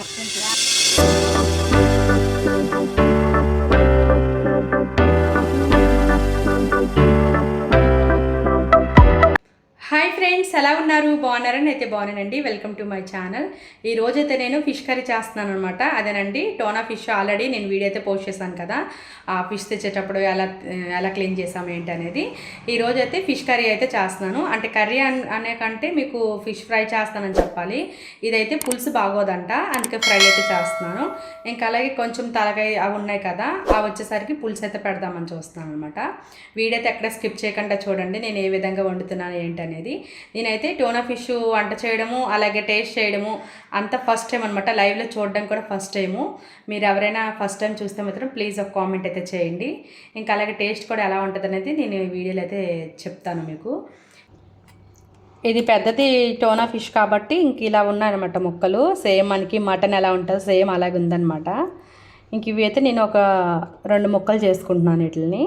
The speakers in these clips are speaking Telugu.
acá. హాయ్ ఫ్రెండ్స్ ఎలా ఉన్నారు? బాగున్నారని అయితే బాగున్నానండి. వెల్కమ్ టు మై ఛానల్ ఈ రోజైతే నేను ఫిష్ కర్రీ చేస్తున్నాను అనమాట అదేనండి టోనా ఫిష్ ఆల్రెడీ నేను వీడియో అయితే పోస్ట్ చేశాను కదా. ఆ ఫిష్ తెచ్చేటప్పుడు ఎలా ఎలా క్లీన్ చేసాము ఏంటి అనేది ఈ రోజైతే ఫిష్ కర్రీ అయితే చేస్తున్నాను. అంటే కర్రీ అనే కంటే మీకు ఫిష్ ఫ్రై చేస్తానని చెప్పాలి. ఇదైతే పులుసు బాగోదంట అందుకే ఫ్రై అయితే చేస్తున్నాను. ఇంకా అలాగే కొంచెం తలకాయ అవి ఉన్నాయి కదా అవి వచ్చేసరికి పులుసు అయితే పెడదామని చూస్తున్నాను అనమాట వీడియో అయితే ఎక్కడ స్కిప్ చేయకుండా చూడండి నేను ఏ విధంగా వండుతున్నాను ఏంటి అనేది నేనైతే టోనా ఫిష్ వంట చేయడము అలాగే టేస్ట్ చేయడము అంత ఫస్ట్ టైం అనమాట లైవ్లో చూడడం కూడా ఫస్ట్ టైము మీరు ఎవరైనా ఫస్ట్ టైం చూస్తే మాత్రం ప్లీజ్ ఒక కామెంట్ అయితే చేయండి. ఇంకా అలాగే టేస్ట్ కూడా ఎలా ఉంటుంది అనేది నేను ఈ వీడియోలో అయితే చెప్తాను మీకు. ఇది పెద్దది టోనా ఫిష్ కాబట్టి ఇంక ఇలా ఉన్నాయన్నమాట ముక్కలు. సేమ్ మనకి మటన్ ఎలా ఉంటుందో సేమ్ అలాగే ఉందన్నమాట ఇంక ఇవి అయితే నేను ఒక రెండు ముక్కలు చేసుకుంటున్నాను వీటిని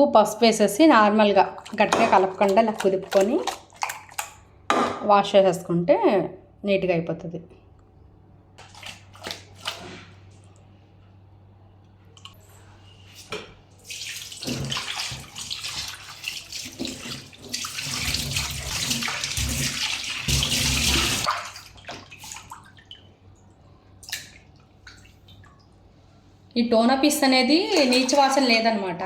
ఉప్పు పసుపు వేసేసి నార్మల్గా గట్టిగా కలపకుండా ఇలా కుదుపుకొని వాష్ చేసేసుకుంటే నీట్గా అయిపోతుంది. ఈ టోనా పీస్ అనేది నీచు వాసన లేదనమాట.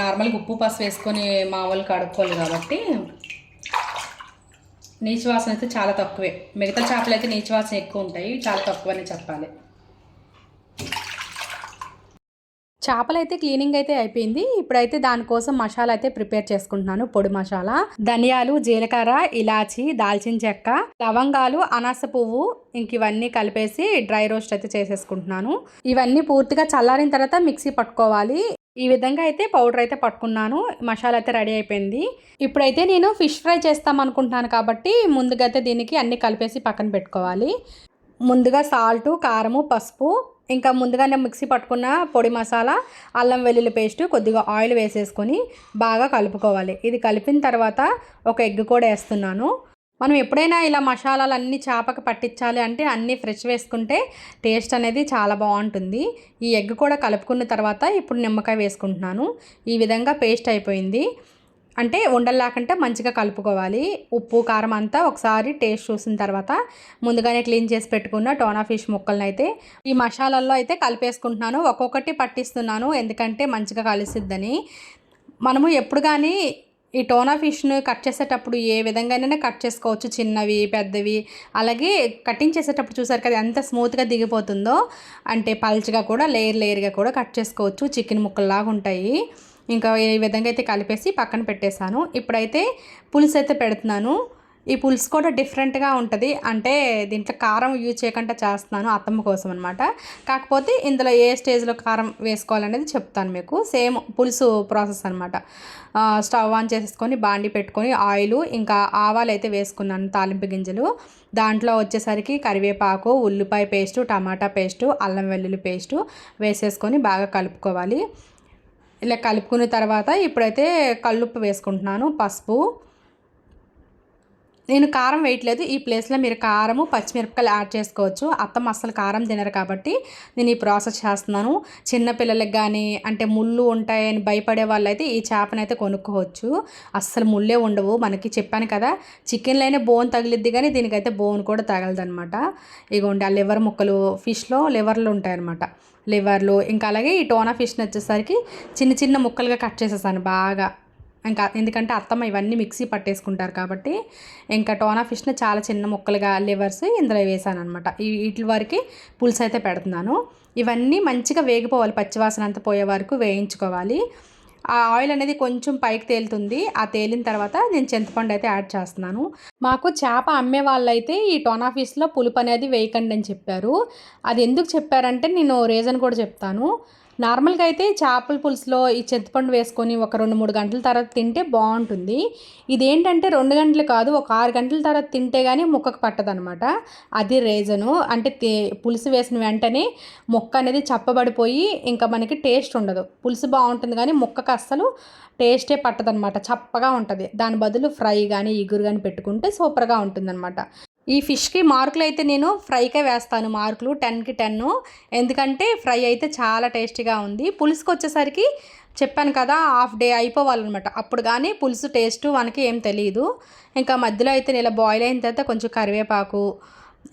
నార్మల్గా ఉప్పు పసుపు వేసుకొని మామూలు కడుక్కోవాలి కాబట్టి నీచు వాసన అయితే చాలా తక్కువే. మిగతా చేపలు అయితే నీచు వాసన ఎక్కువ ఉంటాయి. చాలా తక్కువనే చెప్పాలి. చేపలు అయితే క్లీనింగ్ అయితే అయిపోయింది. ఇప్పుడైతే దానికోసం మసాలా అయితే ప్రిపేర్ చేసుకుంటున్నాను. పొడి మసాలా ధనియాలు జీలకర్ర ఇలాచి దాల్చిన చెక్క లవంగాలు అనాస పువ్వు ఇంక ఇవన్నీ కలిపేసి డ్రై రోస్ట్ అయితే చేసేసుకుంటున్నాను. ఇవన్నీ పూర్తిగా చల్లారిన తర్వాత మిక్సీ పట్టుకోవాలి. ఈ విధంగా అయితే పౌడర్ అయితే పట్టుకున్నాను. మసాలా అయితే రెడీ అయిపోయింది. ఇప్పుడైతే నేను ఫిష్ ఫ్రై చేస్తాం అనుకుంటున్నాను కాబట్టి ముందుగా అయితే దీనికి అన్ని కలిపేసి పక్కన పెట్టుకోవాలి. ముందుగా సాల్టు కారము పసుపు ఇంకా ముందుగానే మిక్సీ పట్టుకున్న పొడి మసాలా అల్లం వెల్లుల్లి పేస్ట్ కొద్దిగా ఆయిల్ వేసేసుకొని బాగా కలుపుకోవాలి. ఇది కలిపిన తర్వాత ఒక ఎగ్ కూడా వేస్తున్నాను. మనం ఎప్పుడైనా ఇలా మసాలాలు అన్ని చేపకు పట్టించాలి అంటే అన్నీ ఫ్రెష్ వేసుకుంటే టేస్ట్ అనేది చాలా బాగుంటుంది. ఈ ఎగ్ కూడా కలుపుకున్న తర్వాత ఇప్పుడు నిమ్మకాయ వేసుకుంటున్నాను. ఈ విధంగా పేస్ట్ అయిపోయింది. అంటే ఉండల్లాకంటే మంచిగా కలుపుకోవాలి. ఉప్పు కారం అంతా ఒకసారి టేస్ట్ చూసిన తర్వాత ముందుగానే క్లీన్ చేసి పెట్టుకున్న టోనా ఫిష్ ముక్కలను అయితే ఈ మసాలాల్లో అయితే కలిపేసుకుంటున్నాను. ఒక్కొక్కటి పట్టిస్తున్నాను. ఎందుకంటే మంచిగా కలిసిద్దని. మనము ఎప్పుడు కానీ ఈ టోనా ఫిష్ను కట్ చేసేటప్పుడు ఏ విధంగానైనా కట్ చేసుకోవచ్చు చిన్నవి పెద్దవి. అలాగే కటింగ్ చేసేటప్పుడు చూసారు కదా ఎంత స్మూత్గా దిగిపోతుందో. అంటే పల్చగా కూడా లేయర్ లేయర్గా కూడా కట్ చేసుకోవచ్చు. చికెన్ ముక్కల్లాగా ఉంటాయి. ఇంకా ఈ విధంగా అయితే కలిపేసి పక్కన పెట్టేశాను. ఇప్పుడైతే పులుసు అయితే పెడుతున్నాను. ఈ పులుసు కూడా డిఫరెంట్గా ఉంటుంది. అంటే దీంట్లో కారం యూజ్ చేయకుండా చేస్తున్నాను అత్తమ్మ కోసం అనమాట కాకపోతే ఇందులో ఏ స్టేజ్లో కారం వేసుకోవాలనేది చెప్తాను మీకు. సేమ్ పులుసు ప్రాసెస్ అనమాట స్టవ్ ఆన్ చేసేసుకొని బాండి పెట్టుకొని ఆయిల్ ఇంకా ఆవాలు అయితే వేసుకున్నాను తాలింపు గింజలు. దాంట్లో వచ్చేసరికి కరివేపాకు ఉల్లిపాయ పేస్టు టమాటా పేస్టు అల్లం వెల్లుల్లి పేస్టు వేసేసుకొని బాగా కలుపుకోవాలి. ఇలా కలుపుకున్న తర్వాత ఇప్పుడైతే కల్లుప్పు వేసుకుంటున్నాను పసుపు నేను కారం వేయట్లేదు. ఈ ప్లేస్లో మీరు కారము పచ్చిమిరపకాయలు యాడ్ చేసుకోవచ్చు. అత్తమ్మ అస్సలు కారం తినరు కాబట్టి నేను ఈ ప్రాసెస్ చేస్తున్నాను. చిన్నపిల్లలకి కానీ అంటే ముళ్ళు ఉంటాయని భయపడే వాళ్ళైతే ఈ చేపనైతే కొనుక్కోవచ్చు. అస్సలు ముళ్ళే ఉండవు. మనకి చెప్పాను కదా చికెన్లోనే బోన్ తగిలిద్ది కానీ దీనికైతే బోన్ కూడా తగలదనమాట ఇగోండి ఆ లివర్ ముక్కలు ఫిష్లో లివర్లు ఉంటాయన్నమాట. లివర్లు ఇంకా అలాగే ఈ టోనా ఫిష్ని వచ్చేసరికి చిన్న చిన్న ముక్కలుగా కట్ చేసేసాను బాగా. ఇంకా ఎందుకంటే అత్తమ్మ ఇవన్నీ మిక్సీ పట్టేసుకుంటారు కాబట్టి ఇంకా టోనా ఫిష్ని చాలా చిన్న ముక్కలుగా లివర్స్ ఇందులో వేసాను అనమాట వీటి వరకు పులుసు అయితే పెడుతున్నాను. ఇవన్నీ మంచిగా వేగిపోవాలి పచ్చివాసన అంతా పోయే వరకు వేయించుకోవాలి. ఆ ఆయిల్ అనేది కొంచెం పైకి తేలుతుంది. ఆ తేలిన తర్వాత నేను చింతపండు అయితే యాడ్ చేస్తున్నాను. మాకు చేప అమ్మే వాళ్ళైతే ఈ టోనాఫీస్లో పులుపు అనేది వేయకండి అని చెప్పారు. అది ఎందుకు చెప్పారంటే నేను రీజన్ కూడా చెప్తాను. నార్మల్గా అయితే చేపల పులుసులో ఈ చింతపండు వేసుకొని ఒక రెండు మూడు గంటల తర్వాత తింటే బాగుంటుంది. ఇదేంటంటే రెండు గంటలు కాదు ఒక ఆరు గంటల తర్వాత తింటే కానీ ముక్కకు పట్టదనమాట. అది రీజను అంటే పులుసు వేసిన వెంటనే ముక్క అనేది చప్పబడిపోయి ఇంకా మనకి టేస్ట్ ఉండదు. పులుసు బాగుంటుంది కానీ ముక్కకు అస్సలు టేస్టే పట్టదనమాట. చప్పగా ఉంటుంది. దాని బదులు ఫ్రై కానీ ఇగురు కానీ పెట్టుకుంటే సూపర్గా ఉంటుందన్నమాట ఈ ఫిష్కి మార్కులు అయితే నేను ఫ్రైకే వేస్తాను. మార్కులు టెన్కి టెన్ ఎందుకంటే ఫ్రై అయితే చాలా టేస్టీగా ఉంది. పులుసుకి వచ్చేసరికి చెప్పాను కదా హాఫ్ డే అయిపోవాలన్నమాట. అప్పుడు కానీ పులుసు టేస్ట్ మనకి ఏం తెలియదు ఇంకా మధ్యలో అయితే ఇలా బాయిల్ అయిన తర్వాత కొంచెం కరివేపాకు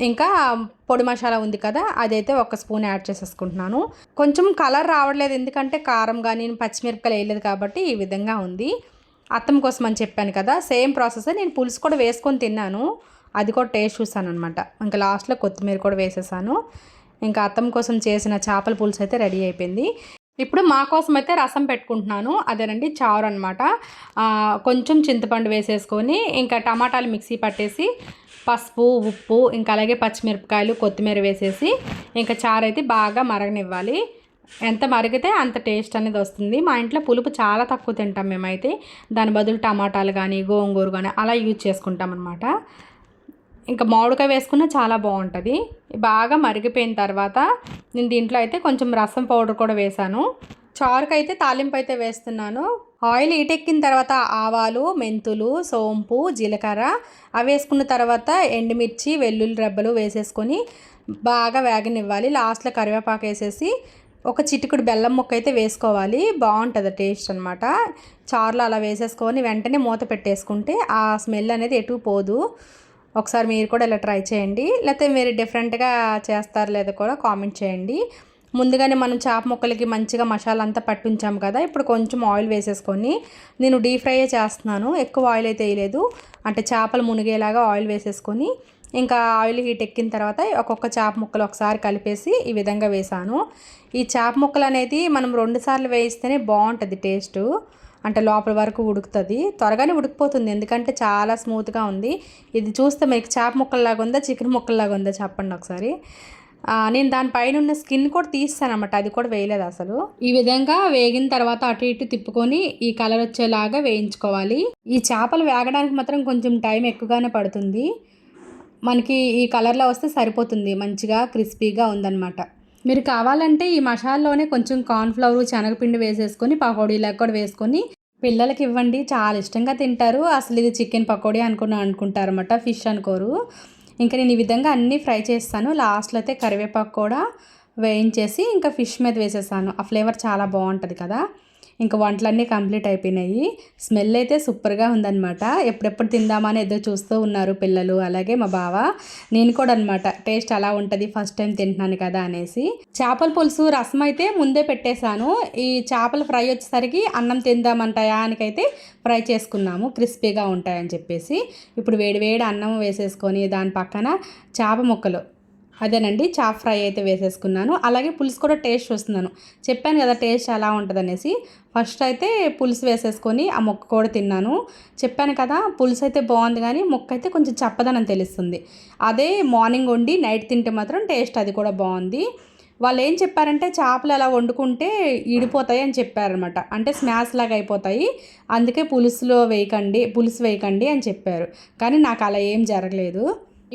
ఇంకా పొడి మసాలా ఉంది కదా అదైతే ఒక స్పూన్ యాడ్ చేసేసుకుంటున్నాను. కొంచెం కలర్ రావట్లేదు. ఎందుకంటే కారం కానీ పచ్చిమిరపకాయలు వేయలేదు కాబట్టి ఈ విధంగా ఉంది. అత్తం కోసం అని చెప్పాను కదా సేమ్ ప్రాసెస్. నేను పులుసు కూడా వేసుకొని తిన్నాను. అది కూడా టేస్ట్ చూసాను అనమాట ఇంకా లాస్ట్లో కొత్తిమీర కూడా వేసేసాను. ఇంకా అత్తం కోసం చేసిన చేపల పులుసు అయితే రెడీ అయిపోయింది. ఇప్పుడు మా కోసం అయితే రసం పెట్టుకుంటున్నాను. అదేనండి చారు అనమాట కొంచెం చింతపండు వేసేసుకొని ఇంకా టమాటాలు మిక్సీ పట్టేసి పసుపు ఉప్పు ఇంకా అలాగే పచ్చిమిరపకాయలు కొత్తిమీర వేసేసి ఇంకా చారు అయితే బాగా మరగనివ్వాలి. ఎంత మరిగితే అంత టేస్ట్ అనేది వస్తుంది. మా ఇంట్లో పులుపు చాలా తక్కువ తింటాం మేమైతే. దాని బదులు టమాటాలు కానీ గోంగూర కానీ అలా యూజ్ చేసుకుంటాం అనమాట ఇంకా మామిడికాయ వేసుకున్న చాలా బాగుంటుంది. బాగా మరిగిపోయిన తర్వాత నేను దీంట్లో అయితే కొంచెం రసం పౌడర్ కూడా వేసాను చారుకైతే తాలింపు అయితే వేస్తున్నాను. ఆయిల్ ఈటెక్కిన తర్వాత ఆవాలు మెంతులు సోంపు జీలకర్ర అవి వేసుకున్న తర్వాత ఎండుమిర్చి వెల్లుల్లి రెబ్బలు వేసేసుకొని బాగా వేగనివ్వాలి. లాస్ట్లో కరివేపాకు వేసేసి ఒక చిటికుడు బెల్లం ముక్క అయితే వేసుకోవాలి. బాగుంటుంది టేస్ట్ అనమాట చారులో అలా వేసేసుకొని వెంటనే మూత పెట్టేసుకుంటే ఆ స్మెల్ అనేది ఎటు పోదు. ఒకసారి మీరు కూడా ఇలా ట్రై చేయండి. లేకపోతే మీరు డిఫరెంట్గా చేస్తారు లేదా కూడా కామెంట్ చేయండి. ముందుగానే మనం చేప ముక్కలకి మంచిగా మసాలా అంతా పట్టించాం కదా ఇప్పుడు కొంచెం ఆయిల్ వేసేసుకొని నేను డీప్ ఫ్రై చేస్తున్నాను. ఎక్కువ ఆయిల్ అయితే వేయలేదు. అంటే చేపలు మునిగేలాగా ఆయిల్ వేసేసుకొని ఇంకా ఆయిల్ హీట్ ఎక్కిన తర్వాత ఒక్కొక్క చేప ముక్కలు ఒకసారి కలిపేసి ఈ విధంగా వేసాను. ఈ చేప ముక్కలు అనేది మనం రెండుసార్లు వేయిస్తేనే బాగుంటుంది టేస్టు. అంటే లోపల వరకు ఉడుకుతుంది. త్వరగానే ఉడికిపోతుంది. ఎందుకంటే చాలా స్మూత్గా ఉంది. ఇది చూస్తే మీకు చేప ముక్కల్లాగా ఉందా చికెన్ ముక్కల్లాగా ఉందా చెప్పండి ఒకసారి. నేను దానిపైన ఉన్న స్కిన్ కూడా తీస్తాను అనమాట అది కూడా వేయలేదు అసలు. ఈ విధంగా వేగిన తర్వాత అటు ఇటు తిప్పుకొని ఈ కలర్ వచ్చేలాగా వేయించుకోవాలి. ఈ చేపలు వేగడానికి మాత్రం కొంచెం టైం ఎక్కువగానే పడుతుంది. మనకి ఈ కలర్లో వస్తే సరిపోతుంది. మంచిగా క్రిస్పీగా ఉందన్నమాట. మీరు కావాలంటే ఈ మసాలాలోనే కొంచెం కార్న్ఫ్లవర్ శనగపిండి వేసేసుకొని పకోడీలాగా కూడా వేసుకొని పిల్లలకి ఇవ్వండి చాలా ఇష్టంగా తింటారు. అసలు ఇది చికెన్ పకోడీ అనుకుని అనుకుంటారు అనమాట ఫిష్ అనుకోరు. ఇంకా నేను ఈ విధంగా అన్నీ ఫ్రై చేస్తాను. లాస్ట్లో అయితే కరివేపాకు కూడా వేయించేసి ఇంకా ఫిష్ మీద వేసేసాను ఆ ఫ్లేవర్ చాలా బాగుంటుంది కదా. ఇంకా వంటలన్నీ కంప్లీట్ అయిపోయినాయి. స్మెల్ అయితే సూపర్గా ఉందన్నమాట. ఎప్పుడెప్పుడు తిందామని ఏదో చూస్తూ ఉన్నారు పిల్లలు. అలాగే మా బావ. నేను కూడా అనమాట టేస్ట్ అలా ఉంటుంది ఫస్ట్ టైం తింటున్నాను కదా అనేసి. చేపల పులుసు రసం అయితే ముందే పెట్టేశాను. ఈ చేపల ఫ్రై వచ్చేసరికి అన్నం తిందామంటాయా అనికైతే ఫ్రై చేసుకున్నాము. క్రిస్పీగా ఉంటాయని చెప్పేసి. ఇప్పుడు వేడి వేడి అన్నం వేసేసుకొని దాని పక్కన చేప ముక్కలు. అదేనండి చాప్ ఫ్రై అయితే వేసేసుకున్నాను. అలాగే పులుసు కూడా టేస్ట్ చూస్తున్నాను. చెప్పాను కదా టేస్ట్ ఎలా ఉంటుంది అనేసి ఫస్ట్ అయితే పులుసు వేసేసుకొని ఆ మొక్క కూడా తిన్నాను. చెప్పాను కదా పులుసు అయితే బాగుంది కానీ మొక్క అయితే కొంచెం చప్పదనం తెలుస్తుంది. అదే మార్నింగ్ వండి నైట్ తింటే మాత్రం టేస్ట్ అది కూడా బాగుంది. వాళ్ళు ఏం చెప్పారంటే చేపలు అలా వండుకుంటే ఇడిపోతాయి అని చెప్పారనమాట అంటే స్మాష్ లాగా అయిపోతాయి. అందుకే పులుసులో వేయకండి పులుసు వేయకండి అని చెప్పారు. కానీ నాకు అలా ఏం జరగలేదు.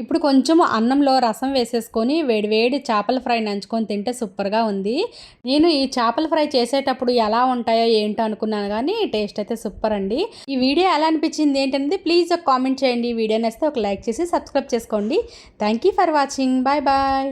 ఇప్పుడు కొంచెం అన్నంలో రసం వేసేసుకొని వేడివేడి చేపల ఫ్రై నంచుకొని తింటే సూపర్గా ఉంది. నేను ఈ చేపల ఫ్రై చేసేటప్పుడు ఎలా ఉంటాయో ఏంటో అనుకున్నాను కానీ టేస్ట్ అయితే సూపర్ అండి. ఈ వీడియో ఎలా అనిపించింది ఏంటనేది ప్లీజ్ ఒక కామెంట్ చేయండి. ఈ వీడియో నేస్తే ఒక లైక్ చేసి సబ్స్క్రైబ్ చేసుకోండి. Thank you for watching. Bye bye.